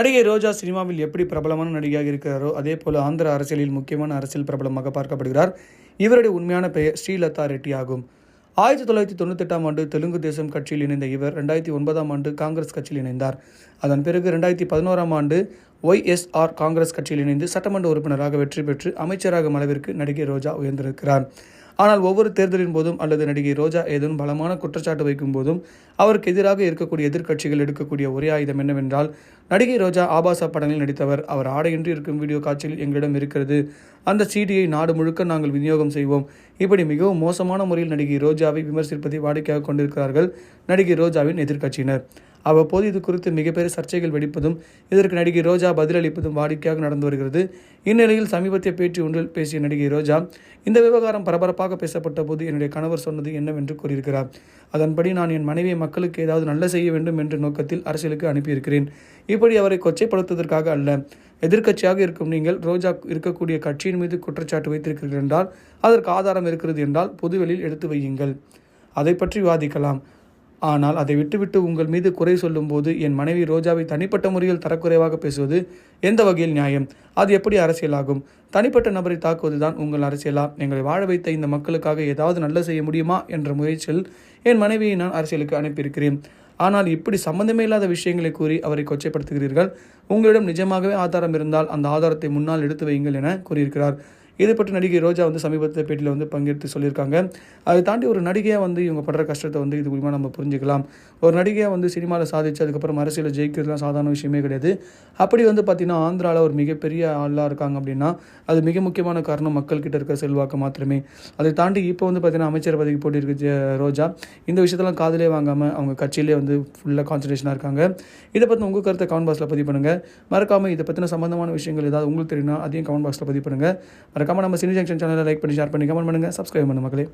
நடிகை ரோஜா சினிமாவில் எப்படி பிரபலமான நடிகையாக இருக்கிறாரோ அதே போல ஆந்திர அரசியலில் முக்கியமான அரசியல் பிரபலமாக பார்க்கப்படுகிறார். இவருடைய உண்மையான பெயர் ஸ்ரீலதா ரெட்டி ஆகும். ஆயிரத்தி தொள்ளாயிரத்தி தொண்ணூத்தெட்டாம் ஆண்டு தெலுங்கு தேசம் கட்சியில் இணைந்த இவர் ரெண்டாயிரத்தி ஒன்பதாம் ஆண்டு காங்கிரஸ் கட்சியில் இணைந்தார். அதன் பிறகு ரெண்டாயிரத்தி பதினோராம் ஆண்டு ஒய்எஸ்ஆர் காங்கிரஸ் கட்சியில் இணைந்து சட்டமன்ற உறுப்பினராக வெற்றி பெற்று அமைச்சராகும் அளவிற்கு நடிகை ரோஜா உயர்ந்திருக்கிறார். ஆனால் ஒவ்வொரு தேர்தலின் போதும் அல்லது நடிகை ரோஜா ஏதேனும் பலமான குற்றச்சாட்டு வைக்கும் போதும் அவருக்கு எதிராக இருக்கக்கூடிய எதிர்க்கட்சிகள் எடுக்கக்கூடிய ஒரே ஆயுதம் என்னவென்றால் நடிகை ரோஜா ஆபாச படங்களில் நடித்தவர் அவர் ஆடையின்றி இருக்கும் வீடியோ காட்சியில் எங்களிடம் இருக்கிறது. அந்த சீடியை நாடு முழுக்க நாங்கள் விநியோகம் செய்வோம். இப்படி மிகவும் மோசமான முறையில் நடிகை ரோஜாவை விமர்சிப்பதை வாடிக்கையாக கொண்டிருக்கிறார்கள் நடிகை ரோஜாவின் எதிர்க்கட்சியினர். அவ்வப்போது இது குறித்து மிகப்பெரிய சர்ச்சைகள் வெடிப்பதும் இதற்கு நடிகை ரோஜா பதிலளிப்பதும் வாடிக்கையாக நடந்து வருகிறது. இந்நிலையில் சமீபத்திய பேச்சு ஒன்றில் பேசிய நடிகை ரோஜா இந்த விவகாரம் பரபரப்பாக பேசப்பட்ட போது என்னுடைய கணவர் சொன்னது என்னவென்று கூறியிருக்கிறார். அதன்படி நான் என் மனைவியை மக்களுக்கு ஏதாவது நல்ல செய்ய வேண்டும் என்ற நோக்கத்தில் அரசியலுக்கு அனுப்பியிருக்கிறேன். இப்படி அவரை கொச்சைப்படுத்துவதற்காக அல்ல. எதிர்க்கட்சியாக இருக்கும் நீங்கள் ரோஜா இருக்கக்கூடிய கட்சியின் மீது குற்றச்சாட்டு வைத்திருக்கிறீர்கள் என்றால் அதற்கு ஆதாரம் இருக்கிறது என்றால் பொதுவெளியில் எடுத்து வையுங்கள். அதை பற்றி விவாதிக்கலாம். ஆனால் அதை விட்டுவிட்டு உங்கள் மீது குறை சொல்லும்போது என் மனைவி ரோஜாவை தனிப்பட்ட முறையில் தரக்குறைவாக பேசுவது எந்த வகையில் நியாயம்? அது எப்படி அரசியலாகும்? தனிப்பட்ட நபரை தாக்குவதுதான் உங்கள் அரசியலா? எங்களை வாழ வைத்த இந்த மக்களுக்காக ஏதாவது நல்ல செய்ய முடியுமா? என்ற முயற்சியில் என் மனைவியை நான் அரசியலுக்கு அனுப்பியிருக்கிறேன். ஆனால் இப்படி சம்பந்தமே இல்லாத விஷயங்களை கூறி அவரை கொச்சைப்படுத்துகிறீர்கள். உங்களிடம் நிஜமாகவே ஆதாரம் இருந்தால் அந்த ஆதாரத்தை முன்னால் எடுத்து வையுங்கள் என கூறியிருக்கிறார். இதை பற்றி நடிகை ரோஜா வந்து சமீபத்தில் பேட்டியில் வந்து பங்கெடுத்து சொல்லியிருக்காங்க. அதை தாண்டி ஒரு நடிகையாக வந்து இவங்க படுற கஷ்டத்தை வந்து இது மூலிமா நம்ம புரிஞ்சுக்கலாம். ஒரு நடிகையாக வந்து சினிமாவில் சாதிச்சு அதுக்கப்புறம் அரசியலில் ஜெயிக்கிறதுலாம் சாதாரண விஷயமே கிடையாது. அப்படி வந்து பார்த்திங்கன்னா ஆந்திராவில் ஒரு மிகப்பெரிய ஆளாக இருக்காங்க அப்படின்னா அது மிக முக்கியமான காரணம் மக்கள்கிட்ட இருக்க செல்வாக்கு மாத்திரமே. அதை தாண்டி இப்போ வந்து பார்த்திங்கன்னா அமைச்சர் பதவிக்கு போட்டிருக்கு ரோஜா. இந்த விஷயத்தெல்லாம் காதலே வாங்காமல் அவங்க கட்சியிலே வந்து ஃபுல்லாக கான்சன்ட்ரேஷனாக இருக்காங்க. இதை பற்றி உங்கள் கருத்தை கமெண்ட் பாக்ஸில் பதிவு பண்ணுங்கள் மறக்காமல் இதை பற்றின சம்பந்தமான விஷயங்கள் ஏதாவது உங்களுக்கு தெரியும்னா அதையும் கமெண்ட் பாக்ஸில் பதிவு பண்ணுங்கள் மறக்காமல் நம்ம சினி ஜங்ஷன் சேனலை லைக் பண்ணி ஷேர் பண்ணி கமெண்ட் பண்ணுங்கள் சப்ஸ்கிரைப் பண்ணுங்க மக்களே.